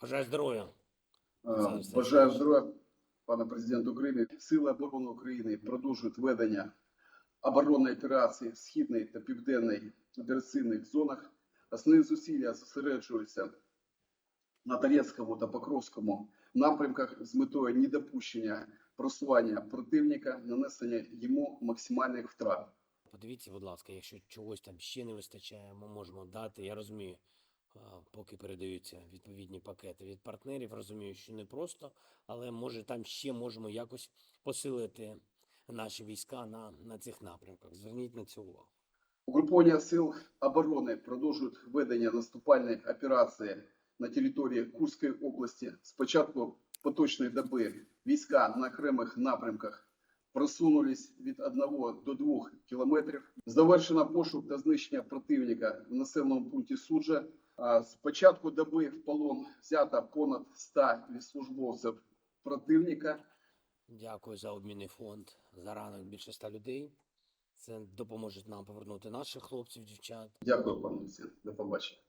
Бажаю здоров'я. Е, Бажаю здоров'я, пане президент України. Сили оборони України продовжують ведення оборонної операції в східній та південній операційних зонах. Основні зусилля зосереджуються на Донецькому та Покровському напрямках з метою недопущення просування противника, нанесення йому максимальних втрат. Подивіться, будь ласка, якщо чогось там ще не вистачає, ми можемо дати. Я розумію, поки передаються відповідні пакети від партнерів, розумію, що не просто, але може там ще можемо якось посилити наші війська на, на цих напрямках. Зверніть на це увагу. Угруповання сил оборони продовжують ведення наступальної операції на території Курської області. З початку поточної доби війська на окремих напрямках просунулись від 1 до 2 кілометрів. Завершено пошук та знищення противника в населеному пункті Суджа. З початку доби в полон взято понад 100 службовців противника. Дякую за обмінний фонд. За ранок більше ста людей. Це допоможе нам повернути наших хлопців, дівчат. Дякую, пане Олексій. До побачення.